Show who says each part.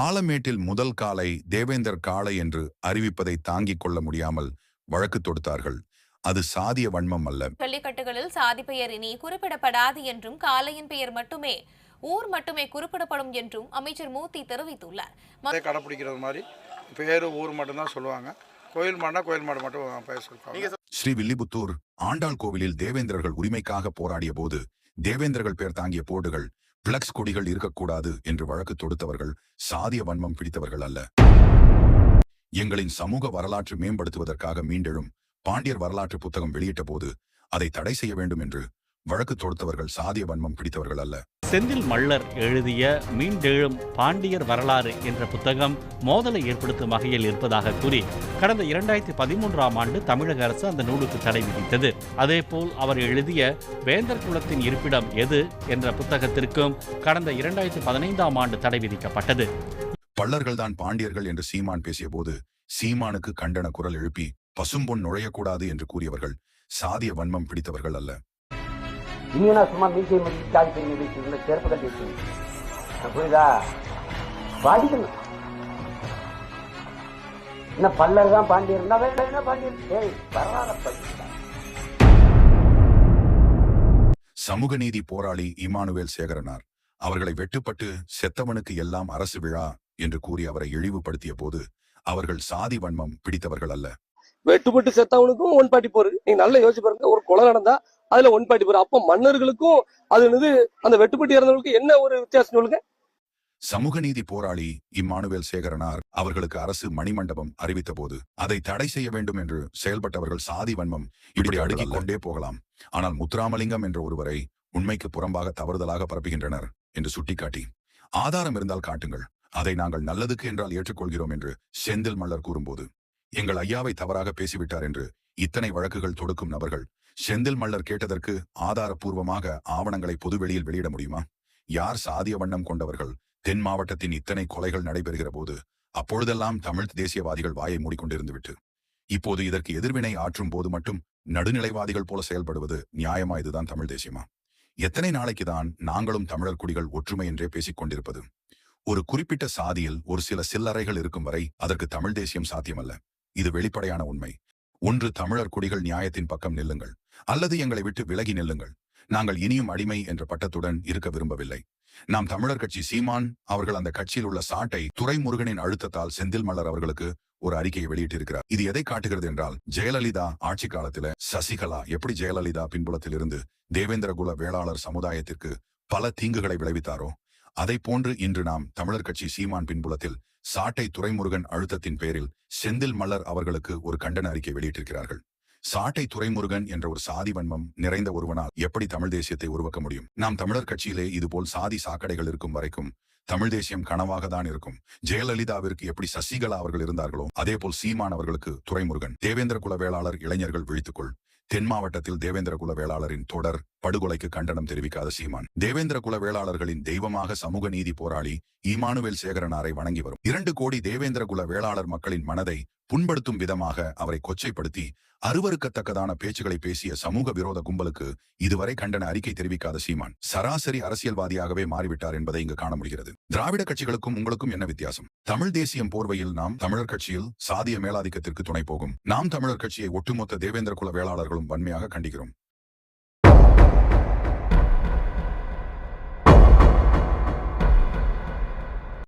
Speaker 1: பாலமேட்டில் முதல் காலை தேவேந்தர் காளை என்று அறிவிப்பதை தாங்கிக் கொள்ள முடியாமல் வழக்கு தொடுத்தார்கள். அது சாதிய வன்மம் அல்ல.
Speaker 2: ஜல்லிக்கட்டுகளில் சாதி பெயர் இனி குறிப்பிடப்படாது என்றும் காளையின் பெயர் மட்டுமே ஊர் மட்டுமே குறிப்பிடப்படும் என்றும் அமைச்சர் மூர்த்தி தெரிவித்துள்ளார்.
Speaker 3: கடைப்பிடிக்கிறது மாதிரி பேர் ஊர் மட்டும்தான் சொல்லுவாங்க. கோயில் மாடுனா கோயில் மாடு மட்டும் பெயர் சொல்லுவாங்க.
Speaker 1: ஸ்ரீ வில்லிபுத்தூர் ஆண்டாள் கோவிலில் தேவேந்திரர்கள் உரிமைக்காக போராடிய போது தேவேந்திரர்கள் பேர் தாங்கிய போர்டுகள் பிளக்ஸ் கொடிகள் இருக்கக்கூடாது என்று வழக்கு தொடுத்தவர்கள் சாதிய வன்மம் பிடித்தவர்கள் அல்ல. எங்களின் சமூக வரலாற்று மேம்படுத்துவதற்காக மீண்டெழும் பாண்டியர் வரலாற்று புத்தகம் வெளியிட்ட போது அதை தடை செய்ய வேண்டும் என்று வழக்கு தொடுத்தவர்கள் சாதிய வன்மம் பிடித்தவர்கள் அல்ல.
Speaker 4: செந்தில் மல்லர் எழுதிய மீண்டெழும் பாண்டியர் வரலாறு என்ற புத்தகம் மோதலை ஏற்படுத்தும் வகையில் இருப்பதாக கூறி கடந்த இரண்டாயிரத்தி பதிமூன்றாம் ஆண்டு தமிழக அரசு அந்த நூலுக்கு தடை விதித்தது. அதேபோல் அவர் எழுதிய வேந்தர் குலத்தின் இருப்பிடம் எது என்ற புத்தகத்திற்கும் கடந்த இரண்டாயிரத்தி பதினைந்தாம் ஆண்டு தடை விதிக்கப்பட்டது.
Speaker 1: பள்ளர்கள்தான் பாண்டியர்கள் என்று சீமான் பேசிய போது சீமானுக்கு கண்டன குரல் எழுப்பி பசும்பொன் நுழையக்கூடாது என்று கூறியவர்கள் சாதிய வன்மம் பிடித்தவர்கள் அல்ல.
Speaker 5: இனியும் நான் சும்மா மீசை மதி தாடி பெரிய வச்சுருந்த செருப்பு கட்டி வச்சுருந்தேன் புரியுதா? படிக்கணும் என்ன பல்லர் தான் பாண்டியர் என்ன பாண்டியர் ஏய் படிக்கிறா
Speaker 1: சமூக நீதி போராளி இமானுவேல் சேகரனார் அவர்களை வெட்டுப்பட்டு செத்தவனுக்கு எல்லாம் அரசு விழா என்று கூறி அவரை இழிவுபடுத்திய போது அவர்கள் சாதி வன்மம் பிடித்தவர்கள் அல்ல.
Speaker 6: வெட்டுப்பட்டு செத்தவனுக்கும் ஒன் பாட்டி போரு. நீங்க நல்லா யோசிச்சு பாருங்க ஒரு கொலை நடந்தா அதுல ஒன் பாட்டி போரு அப்ப மன்னர்களுக்கும் அது என்னது அந்த வெட்டுப்பட்டு இறந்தவர்களுக்கு என்ன ஒரு வித்தியாசம் சொல்லுங்க?
Speaker 1: சமூக நீதி போராளி இம்மானுவேல் சேகரனார் அவர்களுக்கு அரசு மணிமண்டபம் அறிவித்த போது அதை தடை செய்ய வேண்டும் என்று செயல்பட்டவர்கள் சாதி வன்மம் இப்படி அடுக்கிக் கொண்டே போகலாம். ஆனால் முத்துராமலிங்கம் என்ற ஒருவரை உண்மைக்கு புறம்பாக தவறுதலாக பரப்புகின்றனர் என்று சுட்டிக்காட்டி ஆதாரம் இருந்தால் காட்டுங்கள். அதை நாங்கள் நல்லதுக்கு என்றால் ஏற்றுக்கொள்கிறோம் என்று செந்தில் மல்லர் கூறும்போது எங்கள் ஐயாவை தவறாக பேசிவிட்டார் என்று இத்தனை வழக்குகள் தொடுக்கும் நபர்கள் செந்தில் மல்லர் கேட்டதற்கு ஆதாரப்பூர்வமாக ஆவணங்களை பொதுவெளியில் வெளியிட முடியுமா? யார் சாதிய வண்ணம் கொண்டவர்கள்? தென் மாவட்டத்தின் இத்தனை கொலைகள் நடைபெறுகிற போது அப்பொழுதெல்லாம் தமிழ் தேசியவாதிகள் வாயை மூடிக்கொண்டிருந்து விட்டு இப்போது இதற்கு எதிர்வினை ஆற்றும் போது மட்டும் நடுநிலைவாதிகள் போல செயல்படுவது நியாயமா? இதுதான் தமிழ் தேசியமா? எத்தனை நாளைக்குதான் நாங்களும் தமிழர் குடிகள் ஒற்றுமை என்றே பேசிக் கொண்டிருப்பது? ஒரு குறிப்பிட்ட சாதியில் ஒரு சில சில்லறைகள் இருக்கும் வரை அதற்கு தமிழ் தேசியம் சாத்தியமல்ல. இது வெளிப்படையான உண்மை. ஒன்று தமிழர் குடிகள் நியாயத்தின் பக்கம் நில்லுங்கள். அல்லது எங்களை விட்டு விலகி நில்லுங்கள். நாங்கள் இனியும் அடிமை என்ற பட்டத்துடன் இருக்க விரும்பவில்லை. நாம் தமிழர் கட்சி சீமான் அவர்கள் அந்த கட்சியில் உள்ள சாட்டை துரைமுருகனின் அழுத்தத்தால் செந்தில் மலர் அவர்களுக்கு ஒரு அறிக்கையை வெளியிட்டிருக்கிறார். இது எதை காட்டுகிறது என்றால் ஜெயலலிதா ஆட்சி காலத்துல சசிகலா எப்படி ஜெயலலிதா பின்புலத்தில் இருந்து தேவேந்திரகுல வேளாளர் சமுதாயத்திற்கு பல தீங்குகளை விளைவித்தாரோ அதை போன்று இன்று நாம் தமிழர் கட்சி சீமான் பின்புலத்தில் சாட்டை துரைமுருகன் அழுத்தத்தின் பேரில் செந்தில் மலர் அவர்களுக்கு ஒரு கண்டன அறிக்கை வெளியிட்டிருக்கிறார்கள். சாட்டை துறைமுருகன் என்ற ஒரு சாதி வன்மம் நிறைந்த ஒருவனால் எப்படி தமிழ் தேசியத்தை உருவாக்க முடியும்? நாம் தமிழர் கட்சியிலே இதுபோல் சாதி சாக்கடைகள் இருக்கும் வரைக்கும் தமிழ் தேசியம் கனவாக தான் இருக்கும். ஜெயலலிதாவிற்கு எப்படி சசிகலா அவர்கள் இருந்தார்களோ அதேபோல் சீமான் அவர்களுக்கு துரைமுருகன் தேவேந்திர குல வேளாளர் இளைஞர்கள் விழித்துக்கொள். தென் மாவட்டத்தில் தேவேந்திர குல வேளாளரின் தொடர் படுகொலைக்கு கண்டனம் தெரிவிக்காத சீமான். தேவேந்திர குல வேளாளர்களின் தெய்வமாக சமூக நீதி போராளி ஈமானுவேல் சேகரனாரை வணங்கி வரும். இரண்டு கோடி தேவேந்திர குல வேளாளர் மக்களின் மனதை புண்படுத்தும் விதமாக அவரை கொச்சைப்படுத்தி அருவருக்கத்தக்கதான பேச்சுகளை பேசிய சமூக விரோத கும்பலுக்கு இதுவரை கண்டன அறிக்கை தெரிவிக்காத சீமான். சராசரி அரசியல்வாதியாகவே மாறிவிட்டார் என்பதை இங்கு காண முடிகிறது. திராவிட கட்சிகளுக்கும் உங்களுக்கும் என்ன வித்தியாசம்? தமிழ் தேசியம் போர்வையில் நாம் தமிழர் கட்சியில் சாதிய மேலாதிக்கத்திற்கு துணை போகும். நாம் தமிழர் கட்சியை ஒட்டுமொத்த தேவேந்திர குல வேளாளர்களும் வன்மையாக கண்டிக்கிறோம்.